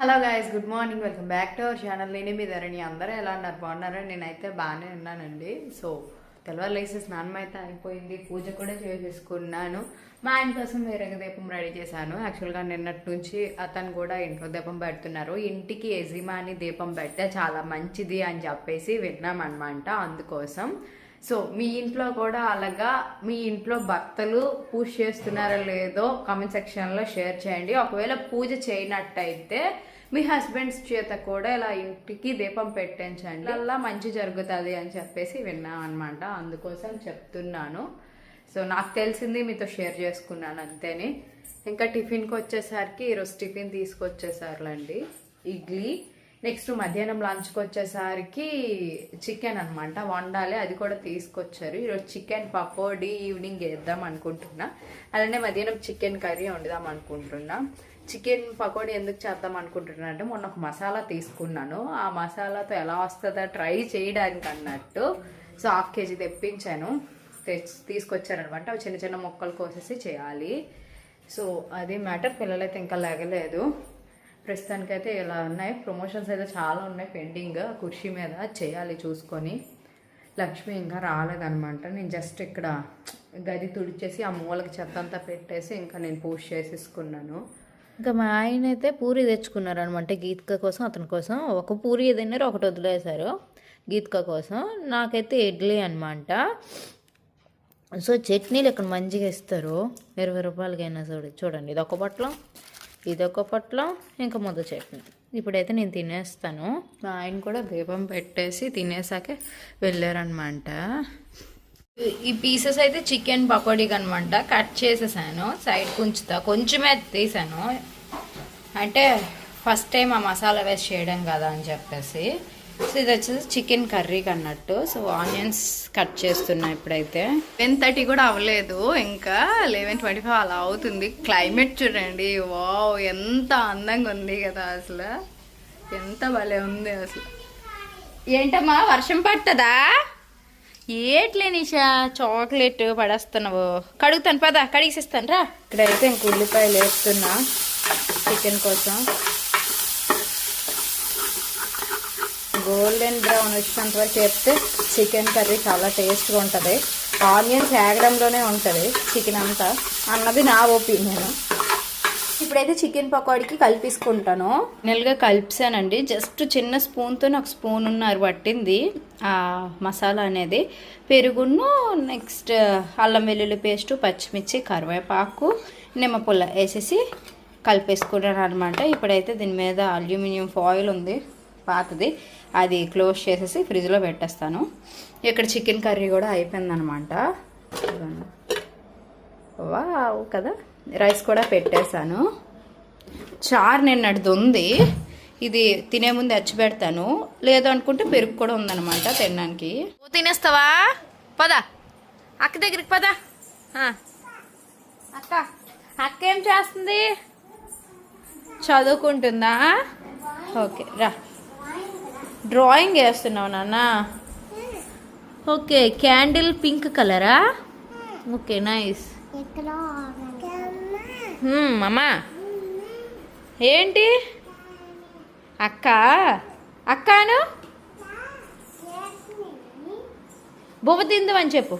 Hello guys good morning welcome back to our channel నేను మీ ధరణి. అందరూ ఎలా ఉన్నారు? బాగున్నారా? నేనైతే బాగానే ఉన్నానండి. సో తెల్లవారులేసి స్నానం అయితే అయిపోయింది పూజ కూడా చేసేసుకున్నాను. మా ఆయన కోసం వేరే దీపం రెడీ చేశాను. యాక్చువల్గా నిన్నటి నుంచి అతను కూడా ఇంట్లో దీపం పెడుతున్నారు. ఇంటికి యజమాని దీపం పెడితే చాలా మంచిది అని చెప్పేసి విన్నామన్నమాట. అందుకోసం సో మీ ఇంట్లో కూడా అలాగా మీ ఇంట్లో భర్తలు పూజ చేస్తున్నారో లేదో కామెంట్ సెక్షన్లో షేర్ చేయండి. ఒకవేళ పూజ చేయనట్టయితే మీ హస్బెండ్స్ చేత కూడా ఇలా ఇంటికి దీపం పెట్టించండి. అలా మంచి జరుగుతుంది అని చెప్పేసి విన్నాం అనమాట అందుకోసం చెప్తున్నాను. సో నాకు తెలిసింది మీతో షేర్ చేసుకున్నాను అంతేనే. ఇంకా టిఫిన్కి వచ్చేసరికి ఈరోజు టిఫిన్ తీసుకొచ్చేసారులండి. ఇడ్లీ నెక్స్ట్ మధ్యాహ్నం లంచ్కి వచ్చేసరికి చికెన్ అనమాట వండాలి అది కూడా తీసుకొచ్చారు. ఈరోజు చికెన్ పకోడీ ఈవినింగ్ వేద్దాం అనుకుంటున్నా. అలానే మధ్యాహ్నం చికెన్ కర్రీ వండుదాం అనుకుంటున్నా. చికెన్ పకోడీ ఎందుకు చేద్దాం అనుకుంటున్నా అంటే మొన్న ఒక మసాలా తీసుకున్నాను. ఆ మసాలాతో ఎలా వస్తుందో ట్రై చేయడానికి అన్నట్టు. సో హాఫ్ కేజీ తెప్పించాను. తెచ్చి తీసుకొచ్చారనమాట అవి చిన్న చిన్న ముక్కలు కోసేసి చేయాలి. సో అది మ్యాటర్. పిల్లలైతే ఇంకా లేగలేదు. ప్రస్తుతానికైతే ఇలా ఉన్నాయి. ప్రమోషన్స్ అయితే చాలా ఉన్నాయి పెండింగ్. కుర్చీ మీద చేయాలి చూసుకొని. లక్ష్మి ఇంకా రాలేదనమాట నేను జస్ట్ ఇక్కడ గది తుడిచేసి ఆ మూలకి చెత్త అంతా పెట్టేసి ఇంకా నేను పూజ చేసేసుకున్నాను. ఇంకా మా ఆయన అయితే పూరి తెచ్చుకున్నారు అనమాట గీతిక కోసం అతని కోసం. ఒక పూరి తిన్నారు ఒకటి వదిలేశారు గీతిక కోసం. నాకైతే ఇడ్లీ అనమాట సో చట్నీలు ఇక్కడ మంచిగా ఇస్తారు. ఇరవై రూపాయలకైనా చూడండి. ఇది ఒక పొట్లం ఇదొక పొట్లం ఇంకా ముద్ద చట్నీ ఇప్పుడైతే నేను తినేస్తాను. మా ఆయన కూడా దీపం పెట్టేసి తినేసాకే వెళ్ళారనమాట ఈ పీసెస్ అయితే చికెన్ పకోడీకి అనమాట కట్ చేసేసాను సైడ్ ఉంచుతా కొంచెమే తీసాను. అంటే ఫస్ట్ టైం ఆ మసాలా వేస్ట్ చేయడం కదా అని చెప్పేసి. సో ఇది వచ్చేసి చికెన్ కర్రీకి అన్నట్టు సో ఆనియన్స్ కట్ చేస్తున్నా ఇప్పుడైతే. టెన్ థర్టీ కూడా అవ్వలేదు. ఇంకా లెవెన్ ట్వంటీ ఫైవ్ అలా అవుతుంది. క్లైమేట్ చూడండి. వావ్ ఎంత అందంగా ఉంది కదా అసలు. ఎంత భలే ఉంది అసలు. ఏంటమ్మా వర్షం పట్టదా ఏట్లే నిషా చాక్లెట్ పడేస్తున్నావు. కడుగుతాను పదా కడిగిసిస్తాను రా. ఇక్కడైతే ఇంక ఉల్లిపాయలు వేస్తున్నా. చికెన్ కోసం. గోల్డెన్ బ్రౌన్ వచ్చినంత వరకు వేస్తే చికెన్ కర్రీ చాలా టేస్ట్గా ఉంటుంది. ఆనియన్స్ వేగడంలోనే ఉంటుంది చికెన్ అంతా. అన్నది నా ఒపీనియన్. ఇప్పుడైతే చికెన్ పకోడీకి కలిపేసుకుంటాను. నెలగా కలిపిసానండి. జస్ట్ చిన్న స్పూన్తో నాకు స్పూన్ ఉన్నారు పట్టింది. ఆ మసాలా అనేది. పెరుగును నెక్స్ట్ అల్లం వెల్లుల్లి పేస్ట్ పచ్చిమిర్చి కరివేపాకు నిమ్మపుల్ల వేసేసి కలిపేసుకున్నాను అనమాట ఇప్పుడైతే దీని మీద అల్యూమినియం ఫాయిల్ ఉంది. పాతది. అది క్లోజ్ చేసేసి ఫ్రిడ్జ్లో పెట్టేస్తాను. ఇక్కడ చికెన్ కర్రీ కూడా అయిపోయిందనమాట. వావ్ కదా. రైస్ కూడా పెట్టేశాను. చారు నిన్నటిది ఉంది. ఇది తినే ముందు అచ్చి పెడతాను. లేదు అనుకుంటే పెరుగు కూడా ఉందనమాట తినడానికి. తినేస్తావా? పద. అక్క దగ్గరికి పద. అక్క అక్క ఏం చేస్తుంది? చదువుకుంటుందా? ఓకే రా. డ్రాయింగ్ వేస్తున్నావు నాన్న. ఓకే క్యాండిల్ పింక్ కలరా? Okay nice. అమ్మా ఏంటి? అక్క. అక్కను బొబ్బ తిందామని చెప్పు.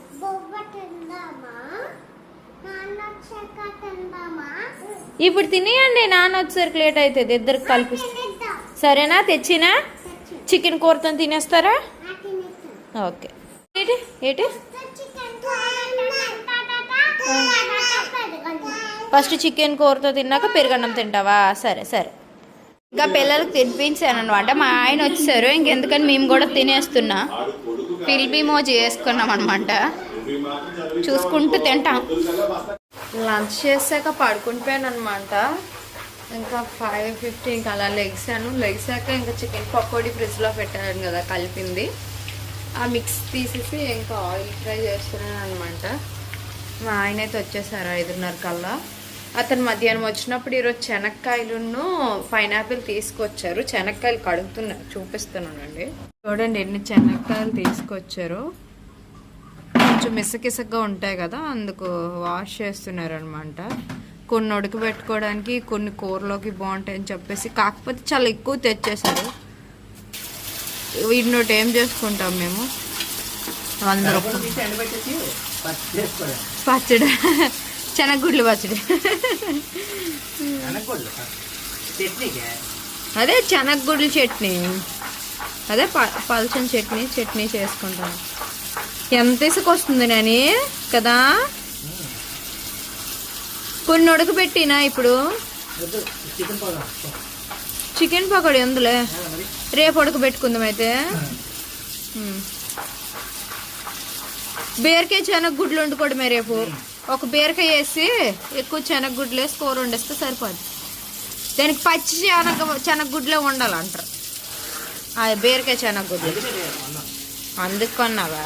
ఇప్పుడు తినేయండి నాన్న వచ్చేసరికి లేట్ అవుతుంది. ఇద్దరికి కల్పిస్తా సరేనా తెచ్చినా? చికెన్ కూరతో తినేస్తారా? ఓకే. ఏంటి? ఏంటి? ఫస్ట్ చికెన్ కూరతో తిన్నాక పెరుగన్నం తింటావా? సరే సరే. ఇంకా పిల్లలకు తినిపించాను అనమాట మా ఆయన వచ్చారు. ఇంకెందుకని మేము కూడా తినేస్తున్నా. పిల్బీమో చేసుకున్నాం అనమాట చూసుకుంటూ తింటాం. లంచ్ చేశాక పడుకుండిపోయాను అనమాట ఇంకా ఫైవ్ ఫిఫ్టీ ఇంకా అలా లెగ్సాను. లెగ్సాక ఇంకా చికెన్ పకోడీ ఫ్రిడ్జ్లో పెట్టాను కదా కలిపింది. ఆ మిక్స్ తీసేసి ఇంకా ఆయిల్ ఫ్రై చేస్తున్నాను అనమాట మా ఆయన అయితే వచ్చేసారు ఐదున్నర కల్లా. అతను మధ్యాహ్నం వచ్చినప్పుడు ఈరోజు శనక్కాయలును పైనాపిల్ తీసుకొచ్చారు. శనక్కాయలు కడుగుతున్నారు చూపిస్తున్నానండి. చూడండి ఎన్ని శనక్కాయలు తీసుకొచ్చారు. కొంచెం మిసకిసగ్గా ఉంటాయి కదా అందుకు వాష్ చేస్తున్నారు అనమాట కొన్ని ఉడకబెట్టుకోవడానికి కొన్ని కూరలోకి బాగుంటాయని చెప్పేసి. కాకపోతే చాలా ఎక్కువ తెచ్చేసారు వీటినోటి ఏం చేసుకుంటాం మేము? వంద రూపాయలు. పచ్చడి శనగగుడ్లు పచ్చడి. అదే శనగగుడ్ల చట్నీ. అదే ప పలచని చట్నీ చట్నీ చేసుకుంటాను ఎంత ఇసుకొస్తుంది నాని? కదా? కొన్ని ఉడకబెట్టినా ఇప్పుడు? చికెన్ పకోడీ. ఉందిలే రేపు ఉడకబెట్టుకుందాం అయితే. బీరకాయ శనగగుడ్లు వండుకోవడమే రేపు. ఒక బీరకాయ వేసి ఎక్కువ శనగగుడ్లు వేసి కూర వండేస్తే సరిపోద్ది. దానికి పచ్చి శనగ శనగగుడ్లే ఉండాలంటారు ఆ బీరకాయ శనగగుడ్లు అందుకు కొన్నావా?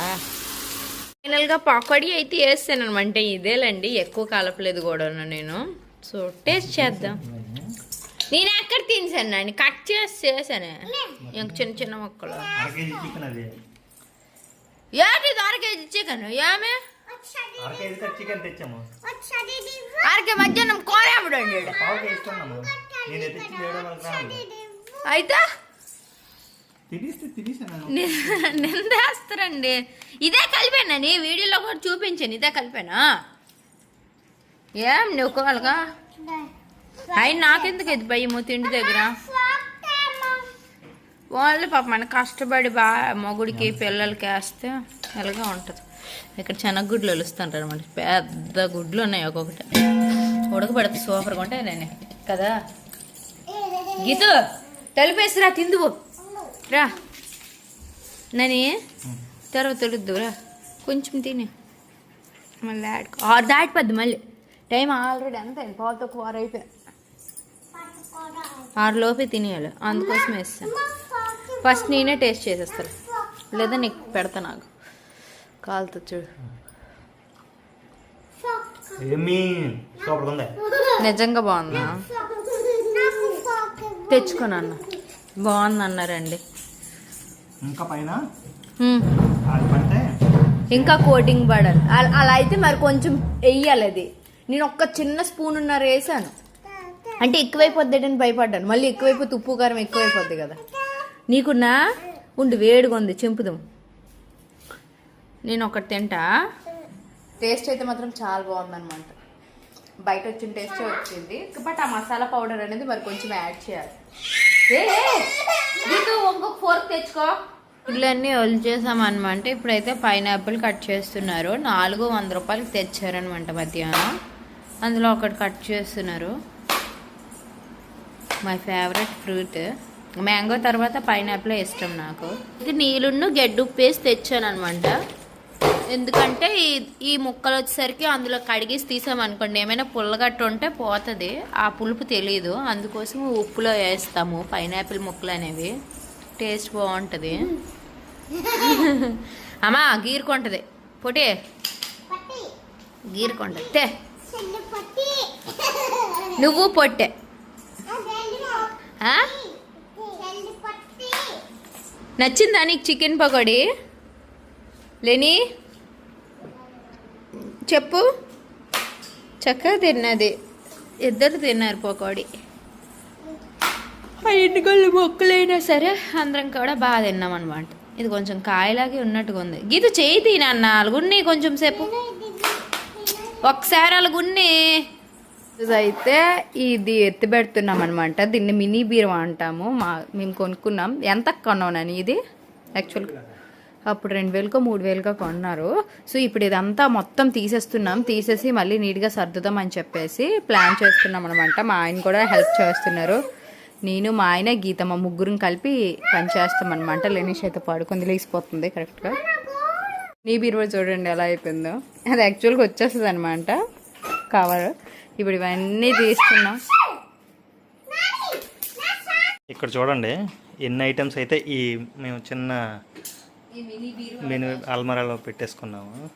ఫైనల్గా పకోడీ అయితే వేస్తాను అనమాట ఇదేలండి ఎక్కువ కలపలేదు కూడా నేను. సో టేస్ట్ చేద్దాం. నేను ఎక్కడ తినేసాను నాని కట్ చేసి చేశాను. ఇంక చిన్న చిన్న ముక్కలు. ఏంటి అర కేజీ చికెన్? ఏమే? అరకే మధ్యాహ్నం కోరేముడండి ఈడ. నిందేస్తారండి ఇదే కలిపానని వీడియోలో కూడా చూపించాను ఇదే కలిపానా? ఏం నువ్వు కోవాలిగా అయి నాకెందుకు ఇది భయము తిండి దగ్గర? వాళ్ళు పాప మన కష్టపడి బాగా మొగుడికి పిల్లలకి వేస్తే ఎలాగా ఉంటుంది. ఇక్కడ శనగగుడ్లు వలుస్తుంటారు అనమాట పెద్ద గుడ్లు ఉన్నాయి ఒక్కొక్కటి. ఉడకబెడతా సూపర్గా ఉంటాయి నేను. కదా? గీతు తలిపేసిరా తిందువు. రా. నని తర్వాత తొలుద్దు రా. కొంచెం తిని. మళ్ళీ ఆడుకో ఆరు దాటిపోద్ది మళ్ళీ. టైం ఆల్రెడీ ఎంత అయింది? పావుతో కూర అయిపోయి ఆరు లోపే తినేయాలి. అందుకోసం వేస్తాను ఫస్ట్ నేనే టేస్ట్ చేసేస్తాను లేదా నీకు పెడతా నాకు. కాలుతో చూడు. ఏమీ? సూపర్ ఉంది? నిజంగా బాగుందా? తెచ్చుకోను అన్న బాగుంది అన్నారండి ఇంకా పైన? హ్మ్. అది పడితే? ఇంకా కోటింగ్ పడాలి అల- అయితే మరి కొంచెం వెయ్యాలి అది. నేను ఒక్క చిన్న స్పూన్ ఉన్నారు వేసాను అంటే ఎక్కువైపోద్ది భయపడ్డాను. మళ్ళీ ఎక్కువైపోతే ఉప్పు కారం ఎక్కువైపోద్ది కదా. నీకున్నా? ఉండు వేడిగా ఉంది. చెంపుదాం. నేను ఒకటి తింటా. టేస్ట్ అయితే మాత్రం చాలా బాగుందన్నమాట. బయట వచ్చిన టేస్టే వచ్చింది. బట్ ఆ మసాలా పౌడర్ అనేది మరి కొంచెం యాడ్ చేయాలి. ఇంకొక ఫోర్క్ తెచ్చుకో. ఇళ్ళన్నీ ఒలిచేసామన్నమాట ఇప్పుడైతే పైనాపిల్ కట్ చేస్తున్నారు. నాలుగు వంద రూపాయలకి తెచ్చారనమాట మధ్యాహ్నం. అందులో ఒకటి కట్ చేస్తున్నారు. మై ఫేవరెట్ ఫ్రూట్ మ్యాంగో తర్వాత పైనాపిల్ ఇష్టం నాకు. ఇది నీళ్ళున్ను గెడ్డు ఉప్పు వేసి తెచ్చాను అనమాట ఎందుకంటే ఈ ఈ ముక్కలు వచ్చేసరికి అందులో కడిగేసి తీసామనుకోండి ఏమైనా పుల్లగట్టు ఉంటే పోతుంది. ఆ పులుపు తెలియదు అందుకోసం ఉప్పులో వేస్తాము పైనాపిల్ ముక్కలు అనేవి. టేస్ట్ బాగుంటుంది. అమ్మా గీరుకుంటుంది పొటే గీరుకుంటుంది తే. నువ్వు పొట్టే? నచ్చిందా నీకు చికెన్ పకోడీ? లేని? చెప్పు. చక్కగా తిన్నది. ఇద్దరు తిన్నారు పకోడీ. ఆ ఎండుగళ్ళు మొక్కలైనా సరే అందరం కూడా బాగా తిన్నాం అనమాట ఇది కొంచెం కాయలాగే ఉన్నట్టుగా ఉంది. గీత చేయి తినన్న అలాగున్ని కొంచెం సేపు. ఒకసారి అలాగున్ని అయితే ఇది ఎత్తి పెడుతున్నాం అనమాట దీన్ని మినీ బీరువా అంటాము. మా మేము కొనుక్కున్నాం. ఎంత కొన్నానని ఇది? యాక్చువల్గా అప్పుడు రెండు వేలకో మూడు వేలకో కొన్నారు. సో ఇప్పుడు ఇదంతా మొత్తం తీసేస్తున్నాం. తీసేసి మళ్ళీ నీట్గా సర్దుదాం అని చెప్పేసి ప్లాన్ చేస్తున్నాం అనమాట మా ఆయన కూడా హెల్ప్ చేస్తున్నారు. నేను మా ఆయన గీత మా ముగ్గురం కలిపి పని చేస్తాం అనమాట లెనిష్ అయితే పడుకుంది లేచిపోతుంది కరెక్ట్గా నీ బీరువా చూడండి ఎలా అయిపోయిందో. అది యాక్చువల్గా వచ్చేస్తుంది అనమాట కవర్ ఇప్పుడు ఇవన్నీ తీస్తున్నాం. ఇక్కడ చూడండి ఎన్ని ఐటమ్స్ అయితే ఈ మేము చిన్న మెను అల్మరాలో పెట్టేసుకున్నాము.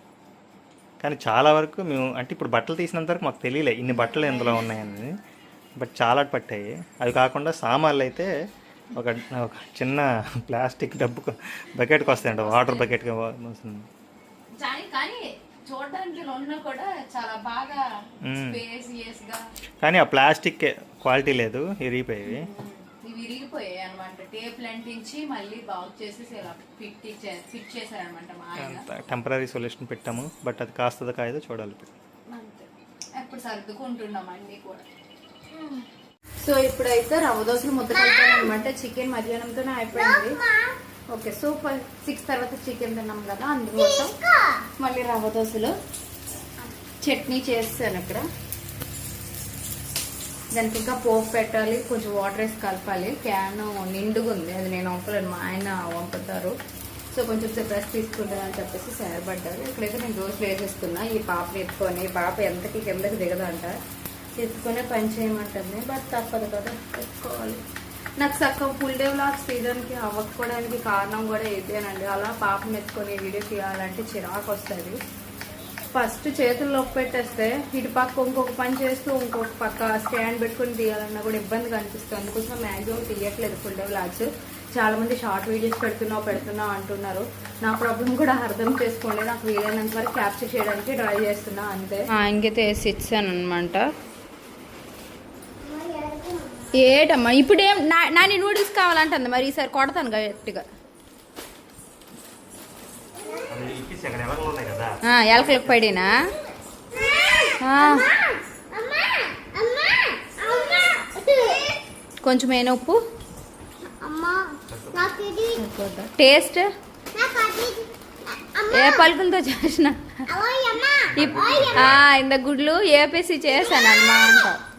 కానీ చాలా వరకు మేము అంటే ఇప్పుడు బట్టలు తీసినంత వరకు మాకు తెలియలే ఇన్ని బట్టలు ఇందులో ఉన్నాయని. బట్ చాలా పట్టాయి. అవి కాకుండా సామాన్లు అయితే ఒక ఒక చిన్న ప్లాస్టిక్ డబ్బు బకెట్కి వస్తాయంట వాటర్ బకెట్కి వస్తుంది. కానీ మ్మ్. ఆ ప్లాస్టిక్ క్వాలిటీ లేదు ఇరిగిపోయేవి విరిగిపోయాయి అనమాట టేపులు అంటించి మళ్ళీ బాగు చేసేసి ఇలా ఫిట్ ఫిట్ చేశారనమాట మా ఆయన. టెంపరీ సొల్యూషన్ పెట్టాము బట్ అది కాస్తుందో కాయదో చూడాలి ఎప్పుడు సర్దుకుంటున్నాం అన్ని కూడా. సో ఇప్పుడైతే రవ్వ దోశలు ముద్ద అనమాట చికెన్ మధ్యాహ్నంతోనే అయిపోయింది. ఓకే సూపర్ సిక్స్ తర్వాత చికెన్ తిన్నాం కదా అందుకోసం మళ్ళీ రవ్వ దోశలు. చట్నీ చేస్తాను ఇక్కడ. దానికి ఇంకా పోపు పెట్టాలి కొంచెం వాటర్ వేసి కలపాలి. క్యాన్ నిండుగా ఉంది అది నేను వంపలేను మా ఆయన వంపుతారు సో కొంచెం సేపు రెస్ట్ తీసుకుంటాను అని చెప్పేసి సేరపడ్డారు ఇక్కడైతే నేను దోశలు వేసేస్తున్నా ఈ పాపని ఎత్తుకొని ఈ పాప ఎంతకి కిందకి దిగదంట. ఎత్తుకునే పని చేయమంటుంది. బట్ తప్పదు కదా ఎత్తుకోవాలి నాకు చక్కగా ఫుల్ డే వ్లాగ్స్ తీయడానికి అవ్వకపోవడానికి కారణం కూడా ఇదేనండి. అలా పాపను ఎత్తుకొని వీడియో తీయాలంటే చిరాకు వస్తుంది. ఫస్ట్ చేతుల్లో పెట్టేస్తే ఇటు పక్క ఇంకొక పని చేస్తూ ఇంకొక పక్క స్టాండ్ పెట్టుకుని తీయాలన్నా కూడా ఇబ్బందిగా అనిపిస్తుంది. అందుకోసం మ్యాక్సిమం తీయట్లేదు ఫుల్ డే వ్లాగ్స్ చాలా మంది షార్ట్ వీడియోస్ పెడుతున్నావు పెడుతున్నావు అంటున్నారు. నా ప్రాబ్లం కూడా అర్థం చేసుకోండి. నాకు వీలైనంత వరకు క్యాప్చర్ చేయడానికి ట్రై చేస్తున్నా అంతే. ఆయనకైతే వేసి ఇచ్చాను అనమాట ఏటమ్మా ఇప్పుడేం నా నాని నూడిల్స్ కావాలంటుంది. మరి ఈసారి కొడతాను గట్టిగా. ఎలకలకు పడినా? కొంచెం ఉప్పు ఇది టేస్ట్? ఏ పలుకులతో చేసిన? ఓయ్ అమ్మా. ఇప్- ఆ, ఇంత గుడ్లు ఏపేసి చేశాను అన్నమాట.